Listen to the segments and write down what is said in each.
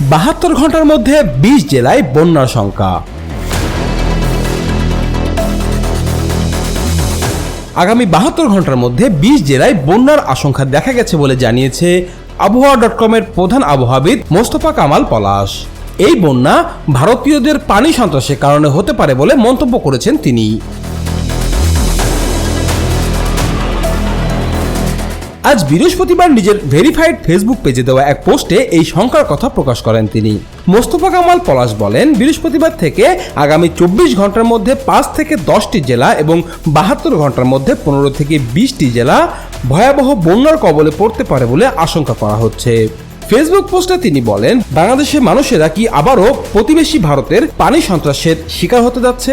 বাহাত্তর ঘণ্টার মধ্যে বিশ জেলায় বন্যার সংখ্যা। আগামী বাহাত্তর ঘণ্টার মধ্যে বিশ জেলায় বন্যার আশঙ্কা দেখা গেছে বলে জানিয়েছে আবহাওয়া ডট কমের প্রধান আবহাওয়াবিদ মোস্তফা কামাল পলাশ। এই বন্যা ভারতীয়দের পানি সন্ত্রাসের কারণে হতে পারে বলে মন্তব্য করেছেন তিনি। আজ বৃহস্পতিবার নিজের ভেরিফাইড ফেসবুক পেজে দেওয়া এক পোস্টে এই শঙ্কার কথা প্রকাশ করেন তিনি। মোস্তফা কামাল পলাশ বলেন, বৃহস্পতিবার থেকে আগামী চব্বিশ ঘণ্টার মধ্যে পাঁচ থেকে দশটি জেলা এবং বাহাত্তর ঘণ্টার মধ্যে পনেরো থেকে বিশটি জেলা ভয়াবহ বন্যার কবলে পড়তে পারে বলে আশঙ্কা করা হচ্ছে। ফেসবুক পোস্টে তিনি বলেন, বাংলাদেশের মানুষেরা কি আবারও প্রতিবেশী ভারতের পানি সন্ত্রাসের শিকার হতে যাচ্ছে?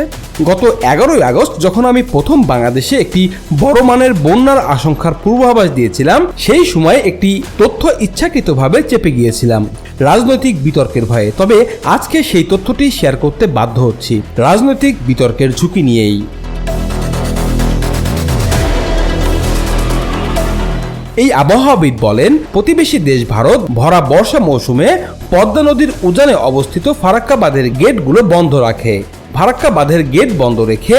গত এগারোই আগস্ট যখন আমি প্রথম বাংলাদেশে একটি বড় মানের বন্যার আশঙ্কার পূর্বাভাস দিয়েছিলাম, সেই সময় একটি তথ্য ইচ্ছাকৃতভাবে চেপে গিয়েছিলাম, রাজনৈতিক বিতর্কের ভয়ে। তবে আজকে সেই তথ্যটি শেয়ার করতে বাধ্য হচ্ছি, রাজনৈতিক বিতর্কের ঝুঁকি নিয়েই। এই আবহাওয়াবিদ বলেন, প্রতিবেশী দেশ ভারত ভরা বর্ষা মৌসুমে পদ্মা নদীর উজানে অবস্থিত ফারাক্কা বাঁধের গেটগুলো বন্ধ রাখে। ফারাক্কা বাঁধের গেট বন্ধ রেখে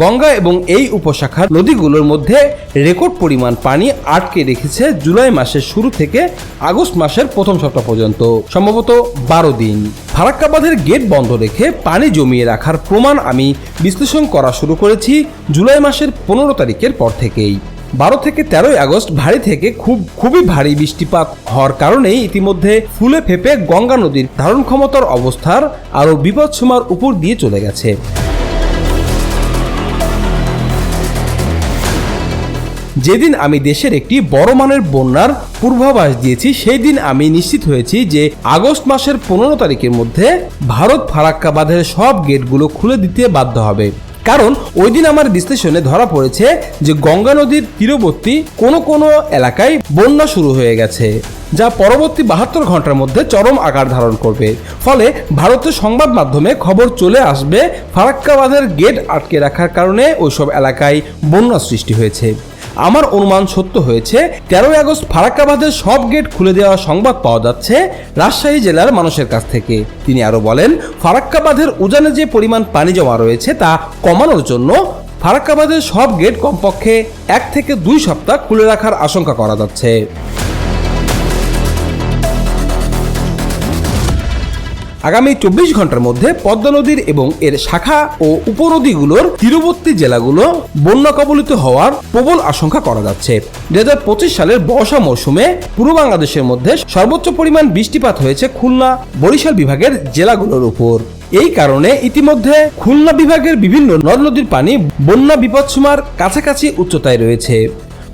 গঙ্গা এবং এই উপশাখার নদীগুলোর মধ্যে রেকর্ড পরিমাণ পানি আটকে রেখেছে জুলাই মাসের শুরু থেকে আগস্ট মাসের প্রথম সপ্তাহ পর্যন্ত। সম্ভবত বারো দিন। ফারাক্কা বাঁধের গেট বন্ধ রেখে পানি জমিয়ে রাখার প্রমাণ আমি বিশ্লেষণ করা শুরু করেছি জুলাই মাসের পনেরো তারিখের পর থেকেই। বারো থেকে তেরোই আগস্ট ভারী থেকে খুব, খুবই ভারী বৃষ্টিপাত হওয়ার কারণেই ইতিমধ্যে ফুলে ফেপে গঙ্গা নদীর ধারণ ক্ষমতার অবস্থার আরও বিপদসীমার উপর দিয়ে চলে গেছে। যেদিন আমি দেশের একটি বড় মানের বন্যার পূর্বাভাস দিয়েছি সেই দিন আমি নিশ্চিত হয়েছি যে আগস্ট মাসের পনেরো তারিখের মধ্যে ভারত ফারাক্কা বাঁধের সব গেটগুলো খুলে দিতে বাধ্য হবে। কারণ ওই দিন আমার বিশ্লেষণে ধরা পড়েছে যে গঙ্গা নদীর তীরবর্তী কোনো কোনো এলাকায় বন্যা শুরু হয়ে গেছে, যা পরবর্তী বাহাত্তর ঘণ্টার মধ্যে চরম আকার ধারণ করবে। ফলে ভারতের সংবাদ মাধ্যমে খবর চলে আসবে ফারাক্কাবাদের গেট আটকে রাখার কারণে ওইসব এলাকায় বন্যা সৃষ্টি হয়েছে। আমার অনুমান সত্য হয়েছে, তেরোই আগস্ট ফারাক্কাবাদের সব গেট খুলে দেওয়া সংবাদ পাওয়া যাচ্ছে রাজশাহী জেলার মানুষের কাছ থেকে। তিনি আরও বলেন, ফারাক্কাবাদের উজানে যে পরিমাণ পানি জমা রয়েছে তা কমানোর জন্য ফারাক্কাবাদের সব গেট কমপক্ষে এক থেকে দুই সপ্তাহ খুলে রাখার আশঙ্কা করা যাচ্ছে। আগামী চব্বিশ ঘণ্টার মধ্যে পদ্মা নদীর এবং এর শাখা ও উপনদীগুলোর তীরবর্তী জেলাগুলো বন্যা কবলিত হওয়ার প্রবল আশঙ্কা করা যাচ্ছে। দু হাজার পঁচিশ সালের বর্ষা মৌসুমে পূর্ব বাংলাদেশের মধ্যে সর্বোচ্চ পরিমাণ বৃষ্টিপাত হয়েছে খুলনা বরিশাল বিভাগের জেলাগুলোর উপর। এই কারণে ইতিমধ্যে খুলনা বিভাগের বিভিন্ন নদ নদীর পানি বন্যা বিপদসীমার কাছাকাছি উচ্চতায় রয়েছে।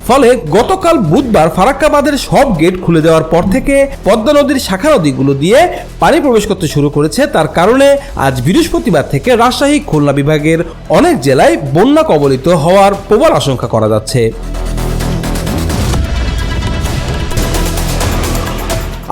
ফলে গতকাল বুধবার ফারাক্কাবাদের সব গেট খুলে দেওয়ার পর থেকে পদ্মা নদীর শাখা নদীগুলো দিয়ে পানি প্রবেশ করতে শুরু করেছে। তার কারণে আজ বৃহস্পতিবার থেকে রাজশাহী, খুলনা বিভাগের অনেক জেলায় বন্যা কবলিত হওয়ার প্রবল আশঙ্কা করা যাচ্ছে।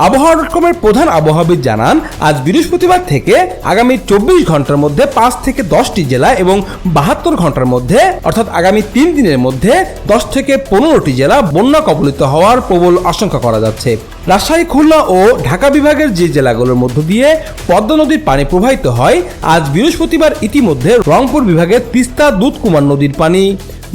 আবহাওয়া ডট কমের প্রধান আবহাওয়াবিদ জানান, আজ বৃহস্পতিবার থেকে আগামী চব্বিশ ঘণ্টার মধ্যে পাঁচ থেকে দশটি জেলা এবং বাহাত্তর ঘণ্টার মধ্যে, অর্থাৎ আগামী তিন দিনের মধ্যে দশ থেকে পনেরোটি জেলা বন্যা কবলিত হওয়ার প্রবল আশঙ্কা করা যাচ্ছে। রাজশাহী, খুলনা ও ঢাকা বিভাগের যে জেলাগুলোর মধ্য দিয়ে পদ্মা নদীর পানি প্রবাহিত হয়, আজ বৃহস্পতিবার ইতিমধ্যে রংপুর বিভাগের তিস্তা দুধকুমার নদীর পানি।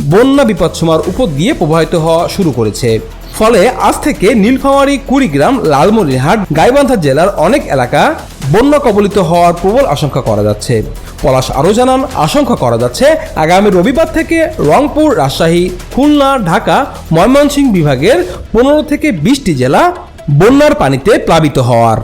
বন্যা বিপদসীমার উপর দিয়ে প্রবাহিত হওয়া শুরু করেছে। ফলে আজ থেকে নীলফামারী, কুড়িগ্রাম, লালমনিরহাট, গাইবান্ধা জেলার অনেক এলাকা বন্যা কবলিত হওয়ার প্রবল আশঙ্কা করা যাচ্ছে। পলাশ আরও জানান, আশঙ্কা করা যাচ্ছে আগামী রবিবার থেকে রংপুর, রাজশাহী, খুলনা, ঢাকা, ময়মনসিংহ বিভাগের পনেরো থেকে বিশটি জেলা বন্যার পানিতে প্লাবিত হওয়ার।